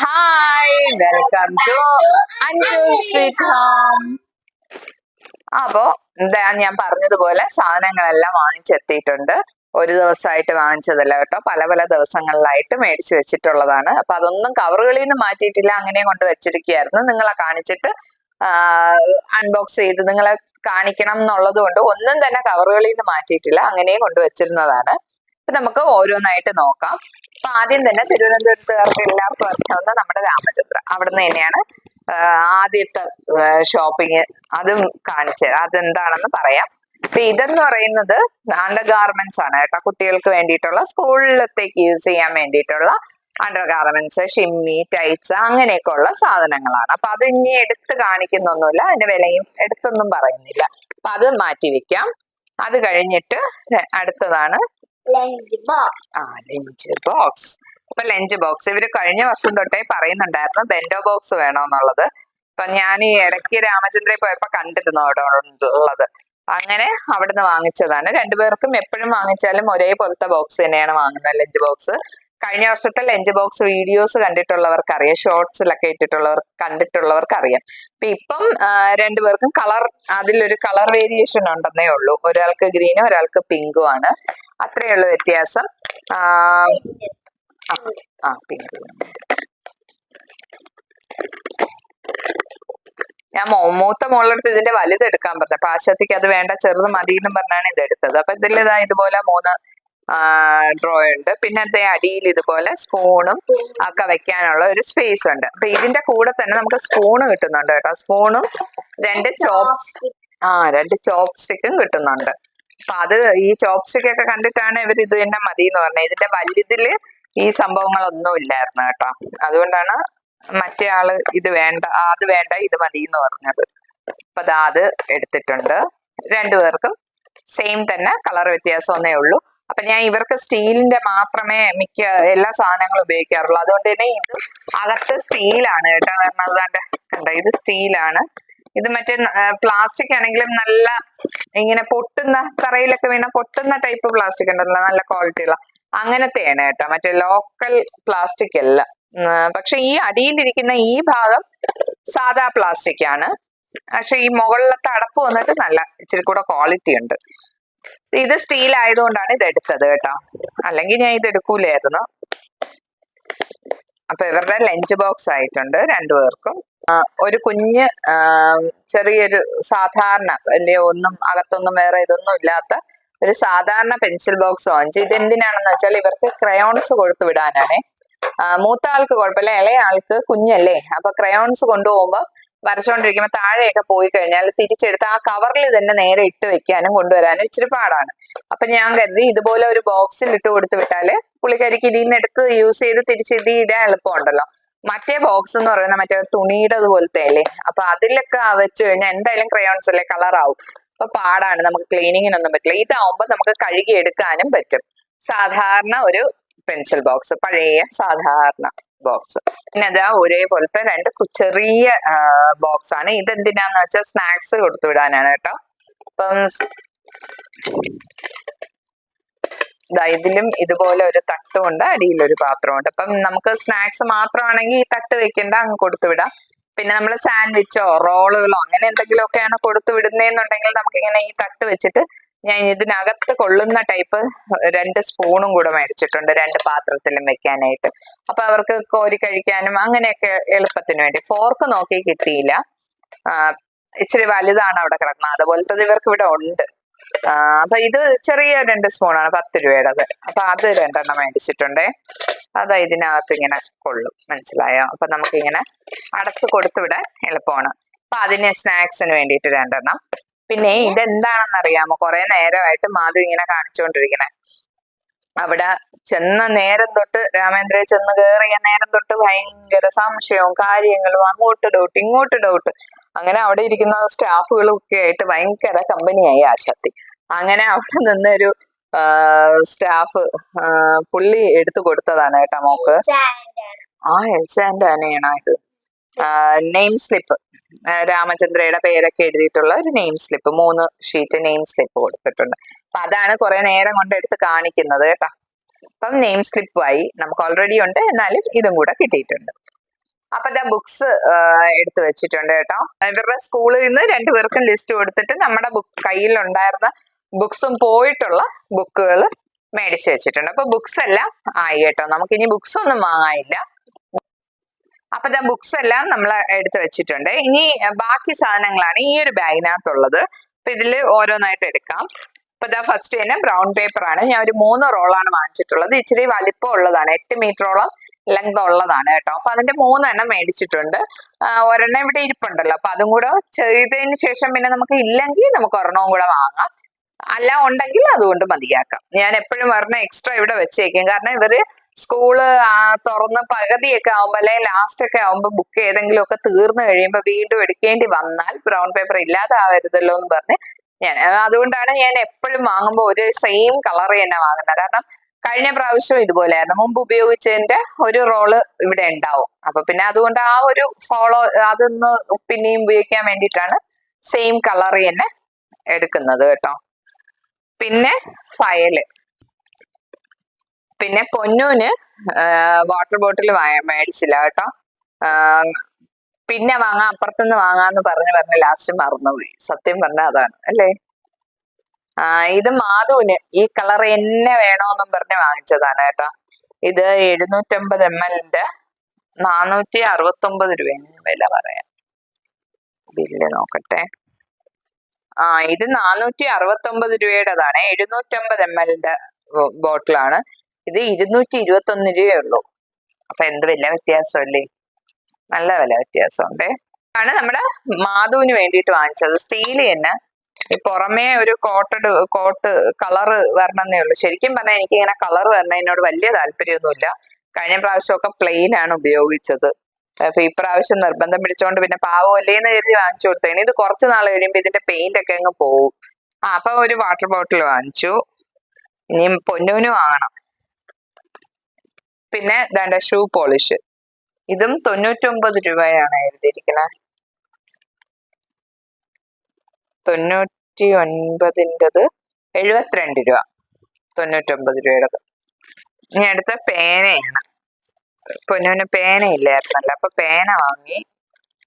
Hi welcome to Anju sit home അപ്പോ എന്താ ഞാൻ പറഞ്ഞതുപോലെ സാധനങ്ങളെല്ലാം വാങ്ങിച്ചെത്തിയിട്ടുണ്ട്. ഒരു ദിവസമായിട്ട് വാങ്ങിച്ചതല്ല കേട്ടോ. പല പല ദിവസങ്ങളിലായിട്ട് മേടിച്ചു വെച്ചിട്ടുള്ളതാണ്. അപ്പൊ അതൊന്നും കവറുകളിൽ നിന്ന് മാറ്റിയിട്ടില്ല. അങ്ങനെ കൊണ്ട് വെച്ചിരിക്കുകയായിരുന്നു. നിങ്ങളെ കാണിച്ചിട്ട് അൺബോക്സ് ചെയ്ത് നിങ്ങളെ കാണിക്കണം എന്നുള്ളത് കൊണ്ട് ഒന്നും തന്നെ കവറുകളിൽ നിന്ന് മാറ്റിയിട്ടില്ല. അങ്ങനെ കൊണ്ട് വെച്ചിരുന്നതാണ്. നമുക്ക് ഓരോന്നായിട്ട് നോക്കാം. അപ്പൊ ആദ്യം തന്നെ തിരുവനന്തപുരത്തുകാർക്ക് എല്ലാവർക്കും അറിയാവുന്ന നമ്മുടെ രാമചന്ദ്ര അവിടുന്ന് തന്നെയാണ് ആദ്യത്തെ ഷോപ്പിംഗ് അതും കാണിച്ച് അതെന്താണെന്ന് പറയാം. അപ്പൊ ഇതെന്ന് പറയുന്നത് അണ്ടർ ഗാർമെന്റ്സ് ആണ് കേട്ടോ. കുട്ടികൾക്ക് വേണ്ടിയിട്ടുള്ള സ്കൂളിലത്തേക്ക് യൂസ് ചെയ്യാൻ വേണ്ടിയിട്ടുള്ള അണ്ടർ ഗാർമെന്റ്സ് ഷിമ്മി ടൈറ്റ്സ് അങ്ങനെയൊക്കെ ഉള്ള സാധനങ്ങളാണ്. അപ്പൊ അത് ഇനി എടുത്ത് കാണിക്കുന്നൊന്നുമില്ല അതിന്റെ വിലയും എടുത്തൊന്നും പറയുന്നില്ല. അപ്പൊ അത് മാറ്റി വെക്കാം. അത് കഴിഞ്ഞിട്ട് അടുത്തതാണ് ലഞ്ച് ബോക്സ് ആ ലഞ്ച് ബോക്സ് അപ്പൊ ലഞ്ച് ബോക്സ് ഇവർ കഴിഞ്ഞ വർഷം തൊട്ടേ പറയുന്നുണ്ടായിരുന്നു ബെൻഡോ ബോക്സ് വേണമെന്നുള്ളത് അപ്പൊ ഞാൻ ഈ ഇടയ്ക്ക് രാമചന്ദ്രയിൽ പോയപ്പോ കണ്ടിരുന്നു അവിടെ ഉള്ളത്. അങ്ങനെ അവിടുന്ന് വാങ്ങിച്ചതാണ്. രണ്ടുപേർക്കും എപ്പോഴും വാങ്ങിച്ചാലും ഒരേപോലത്തെ ബോക്സ് തന്നെയാണ് വാങ്ങുന്നത് ലഞ്ച് ബോക്സ് കഴിഞ്ഞ വർഷത്തെ ലഞ്ച് ബോക്സ് വീഡിയോസ് കണ്ടിട്ടുള്ളവർക്ക് അറിയാം ഷോർട്സിലൊക്കെ ഇട്ടിട്ടുള്ളവർ കണ്ടിട്ടുള്ളവർക്ക് അറിയാം അപ്പൊ ഇപ്പം രണ്ടുപേർക്കും കളർ അതിലൊരു കളർ വേരിയേഷൻ ഉണ്ടെന്നേ ഉള്ളൂ. ഒരാൾക്ക് ഗ്രീനും ഒരാൾക്ക് പിങ്കും ആണ്. അത്രയേ ഉള്ളൂ വ്യത്യാസം. ആ പിങ്ക് ഞാൻ മൂത്ത മോളെടുത്ത് ഇതിന്റെ വലുത് എടുക്കാൻ പറഞ്ഞു. അപ്പൊ ആശാത്തിക്ക് അത് വേണ്ട ചെറുത് മതി എന്നും പറഞ്ഞാണ് ഇത് എടുത്തത്. അപ്പൊ ഇതിൽ ഇതാ ഇതുപോലെ മൂന്ന് ഡ്രോ ഉണ്ട്. പിന്നെ അതേ അടിയിൽ ഇതുപോലെ സ്പൂണും ഒക്കെ വെക്കാനുള്ള ഒരു സ്പേസ് ഉണ്ട്. അപ്പൊ ഇതിന്റെ കൂടെ തന്നെ നമുക്ക് സ്പൂണ് കിട്ടുന്നുണ്ട് കേട്ടോ. സ്പൂണും രണ്ട് ചോപ്സ് ആ രണ്ട് ചോപ്സ്റ്റിക്കും കിട്ടുന്നുണ്ട്. അപ്പൊ അത് ഈ ചോപ്സ്റ്റിക് ഒക്കെ കണ്ടിട്ടാണ് ഇവർ ഇത് തന്നെ മതി എന്ന് പറഞ്ഞത് ഇതിന്റെ വലുതിൽ ഈ സംഭവങ്ങളൊന്നും ഇല്ലായിരുന്നു കേട്ടോ. അതുകൊണ്ടാണ് മറ്റേ ആൾ ഇത് വേണ്ട അത് വേണ്ട ഇത് മതി എന്ന് പറഞ്ഞത്. അപ്പൊ ദാ അത് എടുത്തിട്ടുണ്ട്. രണ്ടുപേർക്കും സെയിം തന്നെ കളർ വ്യത്യാസമൊന്നേ ഉള്ളൂ. അപ്പൊ ഞാൻ ഇവർക്ക് സ്റ്റീലിന്റെ മാത്രമേ മിക്ക എല്ലാ സാധനങ്ങളും ഉപയോഗിക്കാറുള്ളൂ. അതുകൊണ്ട് തന്നെ ഇത് അകത്ത് സ്റ്റീലാണ് കേട്ടോ കാരണം അതാണ്ട് കണ്ടോ? ഇത് സ്റ്റീലാണ്. ഇത് മറ്റേ പ്ലാസ്റ്റിക് ആണെങ്കിലും നല്ല ഇങ്ങനെ പൊട്ടുന്ന തറയിലൊക്കെ വീണ പൊട്ടുന്ന ടൈപ്പ് പ്ലാസ്റ്റിക് ഉണ്ടല്ലോ നല്ല ക്വാളിറ്റിയുള്ള അങ്ങനത്തെയാണ് കേട്ടോ മറ്റേ ലോക്കൽ പ്ലാസ്റ്റിക് അല്ല. പക്ഷെ ഈ അടിയിലിരിക്കുന്ന ഈ ഭാഗം സാധാ പ്ലാസ്റ്റിക് ആണ്. പക്ഷെ ഈ മുകളിലത്തെ അടപ്പ് വന്നിട്ട് നല്ല ഇച്ചിരി കൂടെ ക്വാളിറ്റി ഉണ്ട്. ഇത് സ്റ്റീൽ ആയതുകൊണ്ടാണ് ഇത് എടുത്തത് കേട്ടോ. അല്ലെങ്കിൽ ഞാൻ ഇത് എടുക്കൂലായിരുന്നു. അപ്പൊ ഇവരുടെ ലഞ്ച് ബോക്സ് ആയിട്ടുണ്ട് രണ്ടുപേർക്കും. ഒരു കുഞ്ഞ് ചെറിയൊരു സാധാരണ വലിയ ഒന്നും അകത്തൊന്നും വേറെ ഇതൊന്നും ഇല്ലാത്ത ഒരു സാധാരണ പെൻസിൽ ബോക്സ് വാങ്ങിച്ചു. ഇത് എന്തിനാണെന്ന് വെച്ചാൽ ഇവർക്ക് ക്രയോൺസ് കൊടുത്തു വിടാനാണേ. മൂത്ത ആൾക്ക് കുഴപ്പമില്ല ഇളയ ആൾക്ക് കുഞ്ഞല്ലേ. അപ്പൊ ക്രയോൺസ് കൊണ്ടുപോകുമ്പോൾ വരച്ചുകൊണ്ടിരിക്കുമ്പോൾ താഴെയൊക്കെ പോയി കഴിഞ്ഞാൽ തിരിച്ചെടുത്ത് ആ കവറിൽ തന്നെ നേരെ ഇട്ട് വെക്കാനും കൊണ്ടുവരാനും ഇച്ചിരി പാടാണ്. അപ്പൊ ഞാൻ കരുതി ഇതുപോലെ ഒരു ബോക്സിൽ ഇട്ട് കൊടുത്തു വിട്ടാൽ പുള്ളിക്കാരിക്ക് ഇതിൽ നിന്ന് എടുത്ത് യൂസ് ചെയ്ത് തിരിച്ച് ഇത് ഇടാൻ എളുപ്പമുണ്ടല്ലോ. മറ്റേ ബോക്സ് എന്ന് പറയുന്ന മറ്റേ തുണിയുടെ പോലത്തെ അല്ലേ? അപ്പൊ അതിലൊക്കെ വെച്ച് കഴിഞ്ഞാൽ എന്തായാലും ക്രയോൺസ് അല്ലേ കളർ ആവും. അപ്പൊ പാടാണ് നമുക്ക് ക്ലീനിങ്ങിനൊന്നും പറ്റില്ല. ഇതാവുമ്പോ നമുക്ക് കഴുകി എടുക്കാനും പറ്റും. സാധാരണ ഒരു പെൻസിൽ ബോക്സ് പഴയ സാധാരണ ബോക്സ് പിന്നെ അതാ ഒരേപോലത്തെ രണ്ട് ചെറിയ ബോക്സ് ആണ്. ഇതെന്തിനാന്ന് വെച്ചാൽ സ്നാക്സ് കൊടുത്തു വിടാനാണ് കേട്ടോ. അപ്പം ഇതിലും ഇതുപോലെ ഒരു തട്ടുമുണ്ട് അടിയിൽ ഒരു പാത്രമുണ്ട്. അപ്പം നമുക്ക് സ്നാക്സ് മാത്രമാണെങ്കിൽ ഈ തട്ട് വെക്കണ്ട അങ്ങ് കൊടുത്തുവിടാം പിന്നെ നമ്മൾ സാൻഡ്വിച്ചോ റോളുകളോ അങ്ങനെ എന്തെങ്കിലുമൊക്കെയാണ് കൊടുത്തു വിടുന്നതെന്നുണ്ടെങ്കിൽ നമുക്ക് ഇങ്ങനെ ഈ തട്ട് വെച്ചിട്ട് ഞാൻ ഇതിനകത്ത് കൊള്ളുന്ന ടൈപ്പ് രണ്ട് സ്പൂണും കൂടെ മേടിച്ചിട്ടുണ്ട് രണ്ട് പാത്രത്തിലും വെക്കാനായിട്ട്. അപ്പൊ അവർക്ക് കോരി കഴിക്കാനും അങ്ങനെയൊക്കെ എളുപ്പത്തിന് വേണ്ടി. ഫോർക്ക് നോക്കി കിട്ടിയില്ല. ഇച്ചിരി വലുതാണ് അവിടെ കിടക്കുന്നത്. അതുപോലത്തെ ഇവർക്ക് ഇവിടെ ഉണ്ട്. അപ്പൊ ഇത് ചെറിയ രണ്ട് സ്പൂണാണ് പത്ത് രൂപയുടേത് അപ്പൊ അത് രണ്ടെണ്ണം മേടിച്ചിട്ടുണ്ടേ. അതാ ഇതിനകത്ത് ഇങ്ങനെ കൊള്ളും മനസ്സിലായോ? അപ്പൊ നമുക്ക് ഇങ്ങനെ കൊടുത്തുവിടാൻ കൊടുത്തു വിടാൻ എളുപ്പമാണ്. അപ്പൊ അതിന് സ്നാക്സിന് വേണ്ടിയിട്ട് രണ്ടെണ്ണം. പിന്നെ ഇതെന്താണെന്ന് അറിയാമോ കുറെ നേരമായിട്ട് മാധു ഇങ്ങനെ കാണിച്ചുകൊണ്ടിരിക്കണേ അവിടെ ചെന്ന നേരം തൊട്ട് രാമേന്ദ്രയെ ചെന്ന് കയറിയ നേരം തൊട്ട് ഭയങ്കര സംശയവും കാര്യങ്ങളും അങ്ങോട്ട് ഡൗട്ട് ഇങ്ങോട്ട് ഡൗട്ട് അങ്ങനെ അവിടെ ഇരിക്കുന്ന സ്റ്റാഫുകളും ഒക്കെ ആയിട്ട് ഭയങ്കര കമ്പനിയായി ആശാത്തി അങ്ങനെ അവിടെ നിന്നൊരു സ്റ്റാഫ് പുള്ളി എടുത്തു കൊടുത്തതാണ് കേട്ടോ മോക്ക്. ആ എൽസാന്റെ ആനയാണോ ഇത്. നെയിം സ്ലിപ്പ് രാമചന്ദ്രയുടെ പേരൊക്കെ എഴുതിയിട്ടുള്ള ഒരു നെയിം സ്ലിപ്പ് മൂന്ന് ഷീറ്റ് നെയിം സ്ലിപ്പ് കൊടുത്തിട്ടുണ്ട്. അപ്പൊ അതാണ് കുറെ നേരം കൊണ്ട് എടുത്ത് കാണിക്കുന്നത് കേട്ടോ. അപ്പം നെയിം സ്ലിപ്പായി നമുക്ക് ഓൾറെഡി ഉണ്ട്. എന്നാലും ഇതും കൂടെ കിട്ടിയിട്ടുണ്ട്. അപ്പൊ ദ ബുക്സ് എടുത്തു വെച്ചിട്ടുണ്ട് കേട്ടോ. ഇവരുടെ സ്കൂളിൽ നിന്ന് രണ്ടുപേർക്കും ലിസ്റ്റ് കൊടുത്തിട്ട് നമ്മുടെ ബുക്ക് കയ്യിലുണ്ടായിരുന്ന ബുക്സും പോയിട്ടുള്ള ബുക്കുകൾ മേടിച്ചു വെച്ചിട്ടുണ്ട്. അപ്പൊ ബുക്സ് എല്ലാം ആയി കേട്ടോ. നമുക്കിനി ബുക്സ് ഒന്നും വാങ്ങാനില്ല. അപ്പൊ ദാ ബുക്സ് എല്ലാം നമ്മൾ എടുത്തു വെച്ചിട്ടുണ്ട്. ഇനി ബാക്കി സാധനങ്ങളാണ് ഈ ഒരു ബാഗിനകത്തുള്ളത്. അപ്പൊ ഇതിൽ ഓരോന്നായിട്ട് എടുക്കാം. അപ്പൊ ഇതാ ഫസ്റ്റ് തന്നെ ബ്രൗൺ പേപ്പർ ആണ്. ഞാൻ ഒരു മൂന്ന് റോളാണ് വാങ്ങിച്ചിട്ടുള്ളത്. ഇച്ചിരി വലിപ്പം ഉള്ളതാണ്. എട്ട് മീറ്ററോളം ലെങ്ത് ഉള്ളതാണ് കേട്ടോ. അപ്പൊ അതിന്റെ മൂന്നെണ്ണം മേടിച്ചിട്ടുണ്ട്. ഒരെണ്ണം ഇവിടെ ഇരിപ്പുണ്ടല്ലോ. അപ്പൊ അതും കൂടെ ചെയ്തതിന് ശേഷം പിന്നെ നമുക്ക് ഇല്ലെങ്കിൽ നമുക്ക് ഒരെണ്ണവും കൂടെ വാങ്ങാം. അല്ല ഉണ്ടെങ്കിൽ അതുകൊണ്ട് മതിയാക്കാം. ഞാൻ എപ്പോഴും ഒരെണ്ണം എക്സ്ട്രാ ഇവിടെ വെച്ചേക്കും. കാരണം ഇവർ സ്കൂൾ തുറന്ന് പകുതിയൊക്കെ ആവുമ്പോ അല്ലെങ്കിൽ ലാസ്റ്റ് ഒക്കെ ആവുമ്പോ ബുക്ക് ഏതെങ്കിലും ഒക്കെ തീർന്നു കഴിയുമ്പോ വീണ്ടും എടുക്കേണ്ടി വന്നാൽ ബ്രൗൺ പേപ്പർ ഇല്ലാതാവരുതല്ലോ എന്ന് പറഞ്ഞ് ഞാൻ അതുകൊണ്ടാണ് ഞാൻ എപ്പോഴും വാങ്ങുമ്പോൾ ഒരു സെയിം കളർ തന്നെ വാങ്ങുന്നത് കാരണം കഴിഞ്ഞ പ്രാവശ്യം ഇതുപോലെയായിരുന്നു മുമ്പ് ഉപയോഗിച്ചതിന്റെ ഒരു റോൾ ഇവിടെ ഉണ്ടാവും. അപ്പൊ പിന്നെ അതുകൊണ്ട് ആ ഒരു ഫോളോ അതൊന്ന് പിന്നെയും ഉപയോഗിക്കാൻ വേണ്ടിയിട്ടാണ് സെയിം കളർ തന്നെ എടുക്കുന്നത് കേട്ടോ. പിന്നെ ഫയൽ പിന്നെ പൊന്നൂന് വാട്ടർ ബോട്ടിൽ മേടിച്ചില്ല കേട്ടോ. പിന്നെ വാങ്ങാം അപ്പുറത്തുനിന്ന് വാങ്ങാന്ന് പറഞ്ഞ് പറഞ്ഞ് ലാസ്റ്റ് മറന്നുപോയി. സത്യം പറഞ്ഞ അതാണ് അല്ലേ? ആ ഇത് മാധുവിന് ഈ കളർ എന്നെ വേണോന്നും പറഞ്ഞ് വാങ്ങിച്ചതാണ് കേട്ടോ. ഇത് എഴുന്നൂറ്റമ്പത് എം എല്ലിന്റെ നാനൂറ്റി അറുപത്തി ഒമ്പത് രൂപയാണ് വില പറയാം ബില്ല് നോക്കട്ടെ. ആ ഇത് നാനൂറ്റി അറുപത്തി ഒമ്പത് രൂപയുടേതാണ് എഴുന്നൂറ്റമ്പത് എം എല്ലിന്റെ ബോട്ടിലാണ് ഇത് ഇരുന്നൂറ്റി ഇരുപത്തി ഒന്ന് രൂപയേ ഉള്ളൂ അപ്പൊ എന്ത് വലിയ വ്യത്യാസമല്ലേ നല്ല വില വ്യത്യാസമുണ്ട്. ആണ് നമ്മുടെ മാധുവിന് വേണ്ടിയിട്ട് വാങ്ങിച്ചത്. സ്റ്റീൽ തന്നെ. ഈ പുറമേ ഒരു കോട്ടഡ് കോട്ട് കളറ് വരണമെന്നേ ഉള്ളൂ. ശരിക്കും പറഞ്ഞാൽ എനിക്ക് ഇങ്ങനെ കളർ വരണതിനോട് വലിയ താല്പര്യമൊന്നുമില്ല. കഴിഞ്ഞ പ്രാവശ്യമൊക്കെ പ്ലെയിൻ ആണ് ഉപയോഗിച്ചത്. അപ്പൊ ഈ പ്രാവശ്യം നിർബന്ധം പിടിച്ചോണ്ട് പിന്നെ പാവമല്ലേന്ന് കരുതി വാങ്ങിച്ചു കൊടുത്തേണ് ഇത് കുറച്ച് നാൾ കഴിയുമ്പോൾ ഇതിന്റെ പെയിന്റ് ഒക്കെ അങ്ങ് പോവും. ആ അപ്പൊ ഒരു വാട്ടർ ബോട്ടിൽ വാങ്ങിച്ചു. ഇനി പൊന്നൂന് വാങ്ങണം. പിന്നെ ദാണ്ട ഷൂ പോളിഷ്. ഇതും തൊണ്ണൂറ്റൊമ്പത് രൂപയാണ് എഴുതിയിരിക്കുന്നത്. തൊണ്ണൂറ്റി ഒൻപതിന്റെത് എഴുപത്തിരണ്ട് രൂപ. തൊണ്ണൂറ്റൊമ്പത് രൂപയുടേത്. ഇനി അടുത്ത പേനയാണ്. പൊന്നൂന് പേനയില്ലായിരുന്നല്ലോ. അപ്പൊ പേന വാങ്ങി.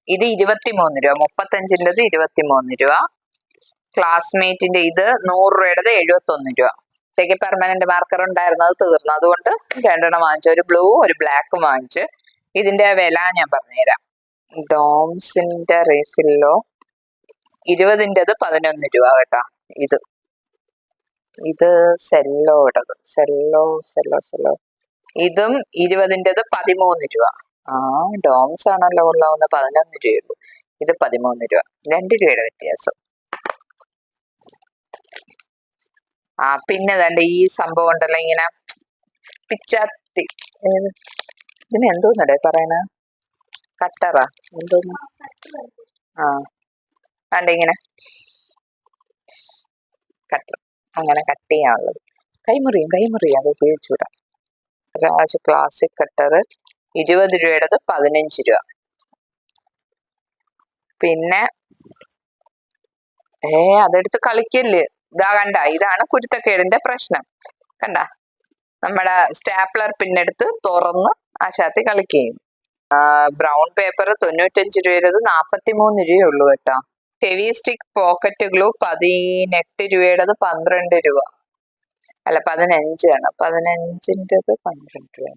ഇത് ഇരുപത്തിമൂന്ന് രൂപ. മുപ്പത്തഞ്ചിന്റെത് ഇരുപത്തിമൂന്ന് രൂപ. ക്ലാസ്മേറ്റിന്റെ ഇത് നൂറ് രൂപയുടേത് എഴുപത്തൊന്ന് രൂപ. ഇതൊക്കെ പെർമനന്റ് മാർക്കർ ഉണ്ടായിരുന്നു അത് തീർന്നു. അതുകൊണ്ട് രണ്ടെണ്ണം വാങ്ങിച്ചു. ഒരു ബ്ലൂ ഒരു ബ്ലാക്കും വാങ്ങിച്ച്. ഇതിന്റെ വില ഞാൻ പറഞ്ഞുതരാം. ഡോംസിന്റെ റീഫില്ലോ ഇരുപതിന്റെത് പതിനൊന്ന് രൂപ കേട്ടോ. ഇത്. ഇത് സെല്ലോടത് സെല്ലോ സെല്ലോ സെല്ലോ. ഇതും ഇരുപതിന്റെത് പതിമൂന്ന് രൂപ. ആ ഡോംസ് ആണല്ലോ കൊള്ളാവുന്ന പതിനൊന്ന് രൂപയുള്ളൂ ഇത് പതിമൂന്ന് രൂപ. രണ്ട് രൂപയുടെ വ്യത്യാസം. ആ പിന്നെ തന്റെ ഈ സംഭവം ഉണ്ടല്ലോ ഇങ്ങനെ പിച്ചാത്തി? ഇതിന് എന്തോന്നടേ പറയണ? കട്ടറാ എന്തോന്ന്? ആ കണ്ട ഇങ്ങനെ. കട്ടർ അങ്ങനെ കട്ട് ചെയ്യാനുള്ളത്. കൈമുറിയും കൈമുറിയും അത് ഉപയോഗിച്ചൂടാ. രാജ് ക്ലാസിക് കട്ടർ ഇരുപത് രൂപയുടേത് പതിനഞ്ച് രൂപ. പിന്നെ ഏ അതെടുത്ത് കളിക്കല്ല്. ഇതാ കണ്ട ഇതാണ് കുരുത്തക്കേടിന്റെ പ്രശ്നം. കണ്ട? നമ്മുടെ സ്റ്റാപ്ലർ പിന്നെടുത്ത് തുറന്ന് ആ ശാത്തി കളിക്കുകയും. ബ്രൗൺ പേപ്പർ തൊണ്ണൂറ്റഞ്ച് രൂപയുടേത് നാപ്പത്തി മൂന്ന് രൂപയേ ഉള്ളൂ കേട്ടോ. ഹെവി സ്റ്റിക്ക് പോക്കറ്റ് ഗ്ലൂ പതിനെട്ട് രൂപയുടേത് പന്ത്രണ്ട് രൂപ. അല്ല പതിനഞ്ചാണ് പതിനഞ്ചിന്റെത് പന്ത്രണ്ട് രൂപ.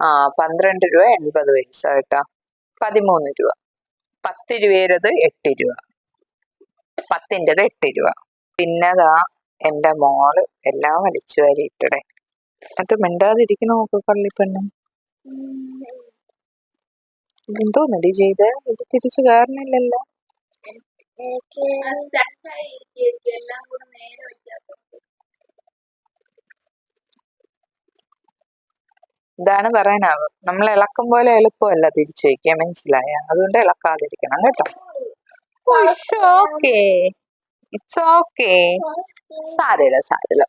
ആ പന്ത്രണ്ട് രൂപ എൺപത് പൈസ കേട്ടോ. പതിമൂന്ന് രൂപ. പത്ത് രൂപയുടേത് എട്ട് രൂപ. പത്തിന്റെത് എട്ട് രൂപ. പിന്നതാ എന്റെ മോൾ എല്ലാം വലിച്ചു വാരി ഇട്ടടെ എന്നിട്ട് മിണ്ടാതിരിക്കണ നോക്ക് കള്ളിപ്പെണ്ണ് എന്തോന്നടി ചെയ്ത് ഇത്? തിരിച്ചു കയറണില്ലല്ലോ ഇതാണ് പറയാനാവ് നമ്മൾ ഇളക്കും പോലെ എളുപ്പമല്ല തിരിച്ചു വയ്ക്കാൻ. മനസ്സിലായ? അതുകൊണ്ട് ഇളക്കാതിരിക്കണം കേട്ടോ. ഓക്കെ. ഇറ്റ്സ് ഓക്കെ സാരമില്ല സാരമില്ല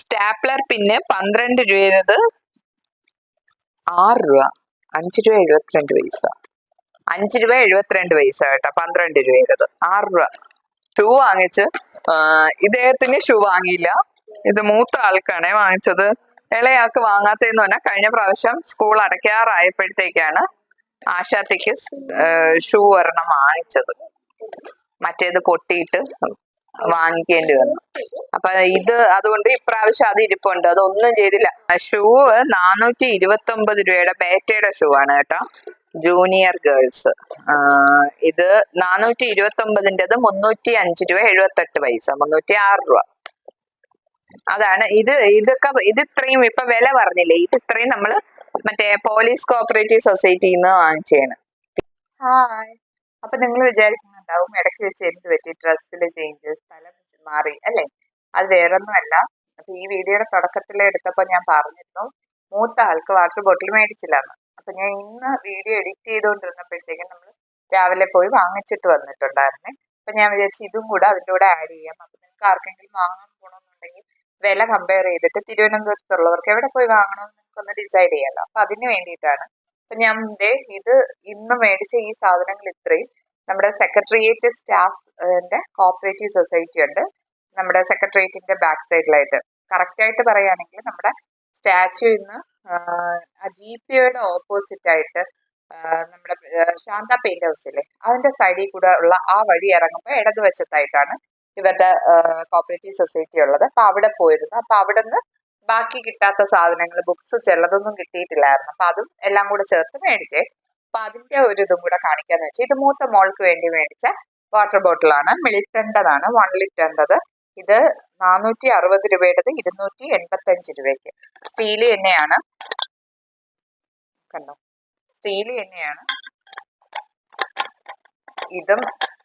സ്റ്റാപ്ലർ പിന്നെ പന്ത്രണ്ട് രൂപയത് ആറ് രൂപ. അഞ്ച് രൂപ എഴുപത്തിരണ്ട് പൈസ. അഞ്ച് രൂപ എഴുപത്തിരണ്ട് പൈസ കേട്ടോ പന്ത്രണ്ട് രൂപയത് ആറ് രൂപ. ഷൂ വാങ്ങിച്ച് ഇദ്ദേഹത്തിന് ഷൂ വാങ്ങിയില്ല. ഇത് മൂത്ത ആൾക്കാണേ വാങ്ങിച്ചത്. ഇളയാൾക്ക് വാങ്ങാത്തതെന്ന് പറഞ്ഞാൽ കഴിഞ്ഞ പ്രാവശ്യം സ്കൂൾ അടയ്ക്കാറായപ്പോഴത്തേക്കാണ് ആശാത്തിക്ക് ഷൂ ഒരെണ്ണം വാങ്ങിച്ചത്. മറ്റേത് പൊട്ടിയിട്ട് വാങ്ങിക്കേണ്ടി വന്നു. അപ്പൊ ഇത് അതുകൊണ്ട് ഇപ്രാവശ്യം അത് ഇരിപ്പുണ്ട്. അതൊന്നും ചെയ്തില്ല. ഷൂ നാനൂറ്റി ഇരുപത്തി ഒമ്പത് രൂപയുടെ ബേറ്റയുടെ ഷൂ ആണ് കേട്ടോ. Junior girls. ഇത് നാനൂറ്റി ഇരുപത്തി ഒമ്പതിന്റെത് മുന്നൂറ്റി അഞ്ച് രൂപ എഴുപത്തെട്ട് പൈസ. മുന്നൂറ്റി ആറ് രൂപ. അതാണ്. ഇത് ഇതൊക്കെ ഇത് ഇത്രയും ഇപ്പൊ വില പറഞ്ഞില്ലേ? ഇത് ഇത്രയും നമ്മൾ മറ്റേ പോലീസ് കോപ്പറേറ്റീവ് സൊസൈറ്റിന്ന് വാങ്ങിച്ചാണ് അപ്പൊ നിങ്ങൾ വിചാരിക്കുന്നുണ്ടാവും ഇടയ്ക്ക് വെച്ച് എന്ത് പറ്റി? ഡ്രസ്സിൽ ചേഞ്ച് സ്ഥലം മാറി അല്ലേ? അത് വേറൊന്നുമല്ല. അപ്പൊ ഈ വീഡിയോയുടെ തുടക്കത്തിൽ എടുത്തപ്പോ ഞാൻ പറഞ്ഞിരുന്നു മൂത്ത ആൾക്ക് വാട്ടർ ബോട്ടിൽ മേടിച്ചില്ലാന്ന്. അപ്പൊ ഞാൻ ഇന്ന് വീഡിയോ എഡിറ്റ് ചെയ്തുകൊണ്ടിരുന്നപ്പോഴത്തേക്കും നമ്മൾ രാവിലെ പോയി വാങ്ങിച്ചിട്ട് വന്നിട്ടുണ്ടായിരുന്നേ. അപ്പൊ ഞാൻ വിചാരിച്ചു ഇതും കൂടെ അതിന്റെ കൂടെ ആഡ് ചെയ്യാം. അപ്പൊ നിങ്ങൾക്ക് ആർക്കെങ്കിലും വാങ്ങാൻ പോകണമെന്നുണ്ടെങ്കിൽ വില കമ്പയർ ചെയ്തിട്ട് തിരുവനന്തപുരത്തുള്ളവർക്ക് എവിടെ പോയി വാങ്ങണമെന്ന് നിങ്ങൾക്ക് ഒന്ന് ഡിസൈഡ് ചെയ്യാമല്ലോ അപ്പൊ അതിന് വേണ്ടിയിട്ടാണ്. അപ്പൊ ഞാൻ ദേ ഇത് ഇന്ന് മേടിച്ച ഈ സാധനങ്ങൾ ഇത്രയും. നമ്മുടെ സെക്രട്ടേറിയറ്റ് സ്റ്റാഫിന്റെ കോപ്പറേറ്റീവ് സൊസൈറ്റി ഉണ്ട്. നമ്മുടെ സെക്രട്ടേറിയറ്റിന്റെ ബാക്ക് സൈഡിലായിട്ട് കറക്റ്റ് ആയിട്ട് പറയുകയാണെങ്കിൽ നമ്മുടെ സ്റ്റാച്യു ഇന്ന് ജി പി ഒയുടെ ഓപ്പോസിറ്റ് ആയിട്ട് നമ്മുടെ ശാന്ത പെയിന്റ് ഹൗസ് അല്ലേ അതിന്റെ സൈഡിൽ കൂടെ ഉള്ള ആ വഴി ഇറങ്ങുമ്പോൾ ഇടതുവശത്തായിട്ടാണ് ഇവരുടെ കോപ്പറേറ്റീവ് സൊസൈറ്റി ഉള്ളത്. അപ്പൊ അവിടെ പോയിരുന്നു. അപ്പൊ അവിടെ നിന്ന് ബാക്കി കിട്ടാത്ത സാധനങ്ങൾ ബുക്സ് ചിലതൊന്നും കിട്ടിയിട്ടില്ലായിരുന്നു. അപ്പൊ അതും എല്ലാം കൂടെ ചേർത്ത് മേടിച്ചേ. അപ്പൊ അതിന്റെ ഒരു ഇതും കൂടെ കാണിക്കാന്ന് വെച്ചാൽ ഇത് മൂത്ത മോൾക്ക് വേണ്ടി മേടിച്ച വാട്ടർ ബോട്ടിലാണ് മിലിറ്റന്റെതാണ് വൺ ലിറ്ററിന്റെത് ഇത് നാനൂറ്റി അറുപത് രൂപയുടേത് ഇരുന്നൂറ്റി എൺപത്തി അഞ്ച് രൂപയ്ക്ക്. സ്റ്റീൽ തന്നെയാണ് കണ്ടോ? സ്റ്റീൽ തന്നെയാണ് ഇതും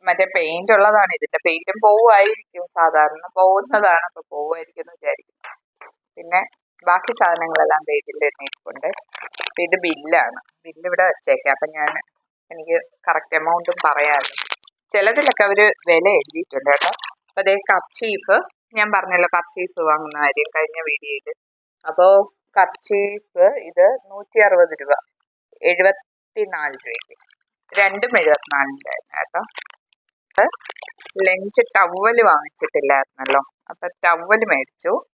മറ്റേ പെയിന്റ് ഉള്ളതാണ്. ഇതിന്റെ പെയിന്റും പോവുമായിരിക്കും. സാധാരണ പോകുന്നതാണ്. അപ്പൊ പോവുമായിരിക്കും എന്ന് വിചാരിക്കുന്നു. പിന്നെ ബാക്കി സാധനങ്ങളെല്ലാം ഇതിൽ തന്നെ അപ്പൊ ഇത് ബില്ലാണ്. ബില്ല് ഇവിടെ വെച്ചേക്കാം. അപ്പം ഞാൻ എനിക്ക് കറക്റ്റ് എമൗണ്ടും പറയാമല്ലോ. ചിലതിലൊക്കെ അവർ വില എഴുതിയിട്ടുണ്ട് കേട്ടോ. അപ്പോൾ അതേ കർച്ചീഫ്. ഞാൻ പറഞ്ഞല്ലോ കർച്ചീഫ് വാങ്ങുന്ന കാര്യം കഴിഞ്ഞ വീഡിയോയിൽ. അപ്പോൾ കർച്ചീഫ് ഇത് നൂറ്റി അറുപത് രൂപ. എഴുപത്തിനാല് രൂപയ്ക്ക്. രണ്ടും എഴുപത്തിനാലിന്റെ കേട്ടോ. ലഞ്ച് ടവൽ വാങ്ങിച്ചിട്ടില്ലായിരുന്നല്ലോ. അപ്പം ടവൽ മേടിച്ചു.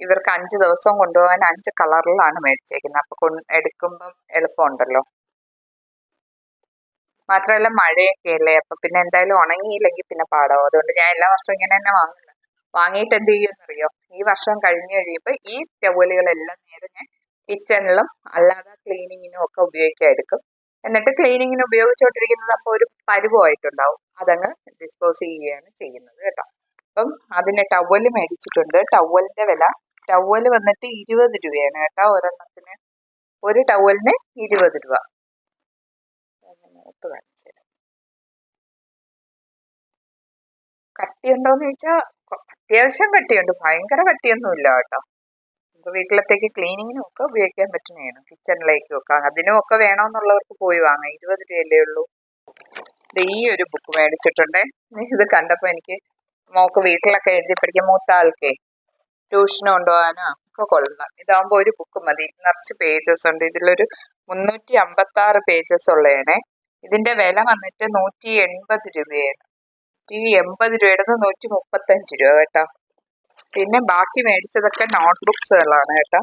ഇവർക്ക് അഞ്ച് ദിവസം കൊണ്ടുപോകാൻ അഞ്ച് കളറിലാണ് മേടിച്ചേക്കുന്നത്. അപ്പൊ കൊ എടുക്കുമ്പം എളുപ്പമുണ്ടല്ലോ. മാത്രമല്ല മഴയൊക്കെ അല്ലേ അപ്പൊ പിന്നെ എന്തായാലും ഉണങ്ങിയില്ലെങ്കിൽ പിന്നെ പാടാവും. അതുകൊണ്ട് ഞാൻ എല്ലാ വർഷവും ഇങ്ങനെ തന്നെ വാങ്ങുന്നത്. വാങ്ങിയിട്ട് എന്ത് ചെയ്യുമെന്നറിയോ? ഈ വർഷം കഴിഞ്ഞു കഴിയുമ്പോൾ ഈ ടവലുകളെല്ലാം നേരെ ഞാൻ കിച്ചണിലും അല്ലാതെ ക്ലീനിങ്ങിനും ഒക്കെ ഉപയോഗിക്കാൻ എടുക്കും. എന്നിട്ട് ക്ലീനിങ്ങിന് ഉപയോഗിച്ചുകൊണ്ടിരിക്കുന്നത് അപ്പോൾ ഒരു പരുവമായിട്ടുണ്ടാവും അതങ്ങ് ഡിസ്പോസ് ചെയ്യുകയാണ് ചെയ്യുന്നത് കേട്ടോ. അപ്പം അതിന് ടവൽ മേടിച്ചിട്ടുണ്ട്. ടവലിന്റെ വില ടവൽ വന്നിട്ട് ഇരുപത് രൂപയാണ് കേട്ടോ ഒരെണ്ണത്തിന്. ഒരു ടവലിന് ഇരുപത് രൂപ. നോട്ട് കാണിച്ചു തരാം. അത്യാവശ്യം കട്ടിയുണ്ട്. ഭയങ്കര കട്ടിയൊന്നുമില്ല കേട്ടോ. നമുക്ക് വീട്ടിലത്തേക്ക് ക്ലീനിങ്ങിനും ഒക്കെ ഉപയോഗിക്കാൻ പറ്റുന്നതാണ്. കിച്ചണിലേക്കും ഒക്കെ. അതിനും ഒക്കെ വേണമെന്നുള്ളവർക്ക് പോയി വാങ്ങാം. ഇരുപത് രൂപയല്ലേ ഉള്ളൂ. ഈ ഒരു ബുക്ക് മേടിച്ചിട്ടുണ്ടേ. ഇത് കണ്ടപ്പോൾ എനിക്ക് മോക്ക് വീട്ടിലൊക്കെ എഴുതി പഠിക്കാൻ മൂത്ത ആൾക്കേ ട്യൂഷന് കൊണ്ടുപോകാനോ? ഒക്കെ കൊള്ളാം. ഇതാകുമ്പോൾ ഒരു ബുക്ക് മതി. നിറച്ച് പേജസ് ഉണ്ട്. ഇതിലൊരു മുന്നൂറ്റി അമ്പത്തി ആറ് പേജസ് ഉള്ളതാണ് ഇതിന്റെ വില വന്നിട്ട് നൂറ്റി എൺപത് രൂപയാണ്. നൂറ്റി എൺപത് രൂപയുടെ നൂറ്റി മുപ്പത്തഞ്ച് രൂപ കേട്ടോ. പിന്നെ ബാക്കി മേടിച്ചതൊക്കെ നോട്ട് ബുക്സുകളാണ് കേട്ടോ.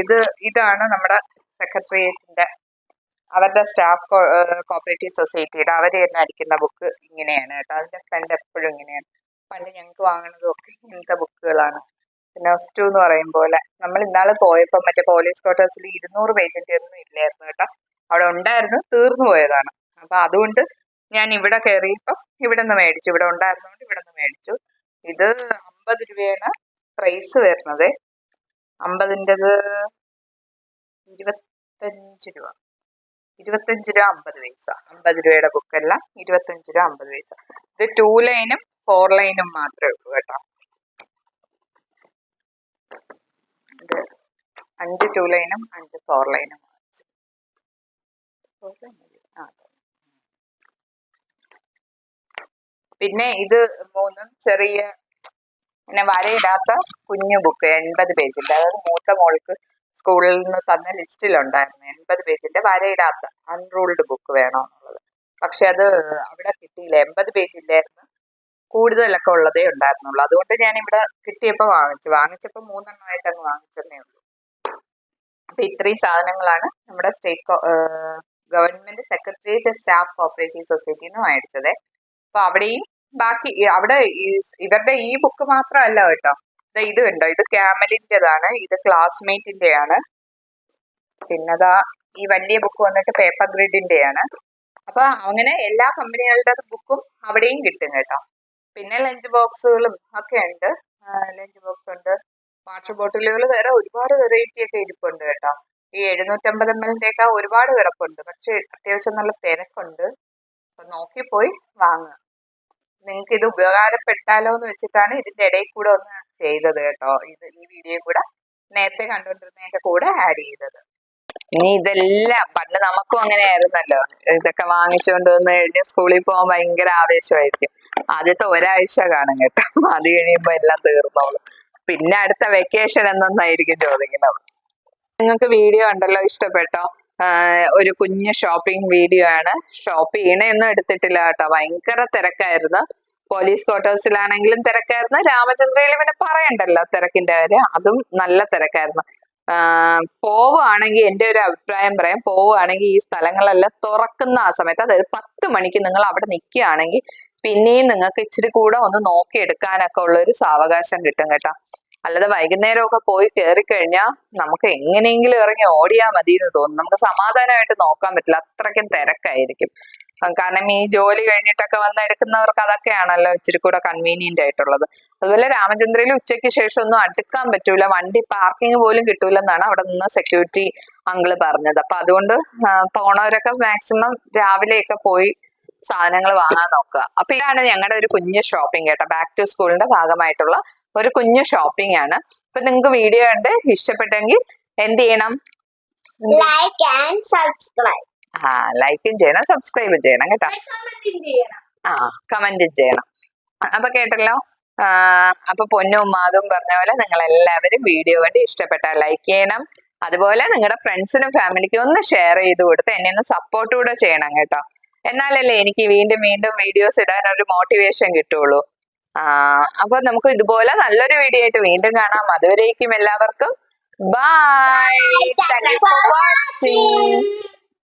ഇത് ഇതാണ് നമ്മുടെ സെക്രട്ടേറിയറ്റിന്റെ അവരുടെ സ്റ്റാഫ് കോപ്പറേറ്റീവ് സൊസൈറ്റിയുടെ അവർ തന്നെ അടിക്കുന്ന ബുക്ക് ഇങ്ങനെയാണ് കേട്ടോ. അതിന്റെ ഫ്രണ്ട് എപ്പോഴും ഇങ്ങനെയാണ്. പണ്ട് ഞങ്ങൾക്ക് വാങ്ങുന്നതും ഒക്കെ ഇങ്ങനത്തെ ബുക്കുകളാണ്. പിന്നെ ഒസ്റ്റു എന്ന് പറയും പോലെ നമ്മൾ ഇന്നാൾ പോയപ്പോൾ മറ്റേ പോലീസ് ക്വാർട്ടേഴ്സിൽ ഇരുന്നൂറ് പേജന്റ് ഒന്നും ഇല്ലായിരുന്നു കേട്ടോ. അവിടെ ഉണ്ടായിരുന്നു തീർന്നു പോയതാണ്. അപ്പൊ അതുകൊണ്ട് ഞാൻ ഇവിടെ കയറിയപ്പം ഇവിടെ നിന്ന് മേടിച്ചു. ഇവിടെ ഉണ്ടായിരുന്നതുകൊണ്ട് ഇവിടെ നിന്ന് മേടിച്ചു. ഇത് അമ്പത് രൂപയാണ് പ്രൈസ് വരുന്നത്. അമ്പതിന്റെത് ഇരുപത്തഞ്ച് രൂപ. ഇരുപത്തഞ്ച് രൂപ അമ്പത് പൈസ. അമ്പത് രൂപയുടെ ബുക്കല്ല ഇരുപത്തഞ്ച് രൂപ അമ്പത് പൈസ. ഇത് ടൂ ലൈനും ഫോർ ലൈനും മാത്രമേ ഉള്ളൂ കേട്ടോ. ഇത് അഞ്ച് ടൂ ലൈനും അഞ്ച് ഫോർ ലൈനും പിന്നെ ഇത് മൂന്നും ചെറിയ പിന്നെ വരയിടാത്ത കുഞ്ഞു ബുക്ക് എൺപത് പേജിന്റെ അതായത് മൂത്ത മോൾക്ക് സ്കൂളിൽ നിന്ന് തന്ന ലിസ്റ്റിലുണ്ടായിരുന്നു എൺപത് പേജിന്റെ വരയിടാത്ത അൺറൂൾഡ് ബുക്ക് വേണമെന്നുള്ളത് പക്ഷെ അത് അവിടെ കിട്ടിയില്ല. എൺപത് പേജില്ലായിരുന്നു. കൂടുതലൊക്കെ ഉള്ളതേ ഉണ്ടായിരുന്നുള്ളൂ. അതുകൊണ്ട് ഞാൻ ഇവിടെ കിട്ടിയപ്പോൾ വാങ്ങിച്ചു. വാങ്ങിച്ചപ്പോൾ മൂന്നെണ്ണമായിട്ട് അങ്ങ് വാങ്ങിച്ചെന്നേ ഉള്ളൂ. അപ്പൊ ഇത്രയും സാധനങ്ങളാണ് നമ്മുടെ state government secretariat staff cooperative സൊസൈറ്റിന്ന് മേടിച്ചത്. അപ്പൊ അവിടെയും ബാക്കി അവിടെ ഇവരുടെ ഈ ബുക്ക് മാത്രമല്ല കേട്ടോ. ഇത് കണ്ടോ? ഇത് ക്യാമലിന്റെതാണ്. ഇത് ക്ലാസ്മേറ്റിന്റെയാണ്. പിന്നെ ഈ വലിയ ബുക്ക് വന്നിട്ട് പേപ്പർ ഗ്രിഡിന്റെയാണ്. അപ്പൊ അങ്ങനെ എല്ലാ കമ്പനികളുടെ ബുക്കും അവിടെയും കിട്ടും കേട്ടോ. പിന്നെ ലഞ്ച് ബോക്സുകളും ഒക്കെ ഉണ്ട്. ലഞ്ച് ബോക്സ് ഉണ്ട്. വാട്ടർ ബോട്ടിലുകൾ വേറെ ഒരുപാട് വെറൈറ്റി ഒക്കെ ഇരിപ്പുണ്ട് കേട്ടോ. ഈ എഴുന്നൂറ്റമ്പത് എം എല്ലിന്റെ ഒക്കെ ഒരുപാട് കിടപ്പുണ്ട്. പക്ഷെ അത്യാവശ്യം നല്ല തിരക്കുണ്ട്. അപ്പൊ നോക്കി പോയി വാങ്ങുക നിങ്ങൾക്ക് ഇത് ഉപകാരപ്പെട്ടാലോ എന്ന് വെച്ചിട്ടാണ് ഇതിന്റെ ഇടയിൽ കൂടെ ഒന്ന് ചെയ്തത് കേട്ടോ. ഇത് ഈ വീഡിയോ കൂടെ നേരത്തെ കണ്ടുകൊണ്ടിരുന്നതിന്റെ കൂടെ ആഡ് ചെയ്തത്. ഇനി ഇതെല്ലാം പണ്ട് നമുക്കും അങ്ങനെയായിരുന്നല്ലോ. ഇതൊക്കെ വാങ്ങിച്ചുകൊണ്ട് വന്ന് കഴിഞ്ഞ് സ്കൂളിൽ പോകാൻ ഭയങ്കര ആവേശമായിരിക്കും. ആദ്യത്തെ ഒരാഴ്ച കാണും കേട്ടോ. അത് കഴിയുമ്പോ എല്ലാം തീർന്നോളും. പിന്നെ അടുത്ത വെക്കേഷൻ എന്നൊന്നായിരിക്കും ചോദിക്കുന്നത്. നിങ്ങൾക്ക് വീഡിയോ ഉണ്ടല്ലോ ഇഷ്ടപ്പെട്ടോ? ഒരു കുഞ്ഞു ഷോപ്പിംഗ് വീഡിയോ ആണ്. ഷോപ്പ് ചെയ്യണയൊന്നും എടുത്തിട്ടില്ല കേട്ടോ. ഭയങ്കര തിരക്കായിരുന്നു. പോലീസ് ക്വാർട്ടേഴ്സിലാണെങ്കിലും തിരക്കായിരുന്നു. രാമചന്ദ്രയിൽ പിന്നെ പറയണ്ടല്ലോ തിരക്കിന്റെ കാര്യം. അതും നല്ല തിരക്കായിരുന്നു. പോവുകയാണെങ്കിൽ എന്റെ ഒരു അഭിപ്രായം പറയാം. പോവുകയാണെങ്കിൽ ഈ സ്ഥലങ്ങളെല്ലാം തുറക്കുന്ന ആ സമയത്ത് അതായത് പത്ത് മണിക്ക് നിങ്ങൾ അവിടെ നിൽക്കുകയാണെങ്കിൽ പിന്നെയും നിങ്ങൾക്ക് ഇച്ചിരി കൂടെ ഒന്ന് നോക്കിയെടുക്കാനൊക്കെ ഉള്ള ഒരു സാവകാശം കിട്ടും കേട്ടോ. അല്ലാതെ വൈകുന്നേരമൊക്കെ പോയി കയറി കഴിഞ്ഞാൽ നമുക്ക് എങ്ങനെയെങ്കിലും ഇറങ്ങി ഓടിയാൽ മതി എന്ന് തോന്നും നമുക്ക് സമാധാനമായിട്ട് നോക്കാൻ പറ്റില്ല. അത്രയ്ക്കും തിരക്കായിരിക്കും. കാരണം ഈ ജോലി കഴിഞ്ഞിട്ടൊക്കെ വന്ന് എടുക്കുന്നവർക്ക് അതൊക്കെയാണല്ലോ ഇച്ചിരി കൂടെ കൺവീനിയന്റ് ആയിട്ടുള്ളത്. അതുപോലെ രാമചന്ദ്രയിൽ ഉച്ചയ്ക്ക് ശേഷം ഒന്നും അടുക്കാൻ പറ്റൂല. വണ്ടി പാർക്കിംഗ് പോലും കിട്ടൂലെന്നാണ് അവിടെ നിന്ന് സെക്യൂരിറ്റി അങ്കിൾ പറഞ്ഞത്. അപ്പൊ അതുകൊണ്ട് പോണവരൊക്കെ മാക്സിമം രാവിലെയൊക്കെ പോയി സാധനങ്ങൾ വാങ്ങാൻ നോക്കുക. അപ്പൊ ഇതാണ് ഞങ്ങളുടെ ഒരു കുഞ്ഞു ഷോപ്പിംഗ് കേട്ടോ. ബാക്ക് ടു സ്കൂളിന്റെ ഭാഗമായിട്ടുള്ള ഒരു കുഞ്ഞു ഷോപ്പിംഗ് ആണ്. അപ്പൊ നിങ്ങൾക്ക് വീഡിയോ കണ്ട് ഇഷ്ടപ്പെട്ടെങ്കിൽ എന്ത് ചെയ്യണം? ലൈക്ക് ആൻഡ് സബ്സ്ക്രൈബ് ആ ലൈക്കും ചെയ്യണം സബ്സ്ക്രൈബ് ചെയ്യണം കേട്ടോ. ആ കമന്റും ചെയ്യണം. അപ്പൊ കേട്ടല്ലോ? അപ്പൊ പൊന്നും മാതും പറഞ്ഞ പോലെ നിങ്ങൾ എല്ലാവരും വീഡിയോ കണ്ട് ഇഷ്ടപ്പെട്ട ലൈക്ക് ചെയ്യണം. അതുപോലെ നിങ്ങളുടെ ഫ്രണ്ട്സിനും ഫാമിലിക്കും ഒന്ന് ഷെയർ ചെയ്ത് കൊടുത്ത് എന്നെ ഒന്ന് സപ്പോർട്ട് കൂടെ ചെയ്യണം കേട്ടോ. എന്നാലല്ലേ എനിക്ക് വീണ്ടും വീണ്ടും വീഡിയോസ് ഇടാൻ ഒരു മോട്ടിവേഷൻ കിട്ടുള്ളൂ. അപ്പൊ നമുക്ക് ഇതുപോലെ നല്ലൊരു വീഡിയോ ആയിട്ട് വീണ്ടും കാണാം. അതുവരേക്കും എല്ലാവർക്കും. ബൈ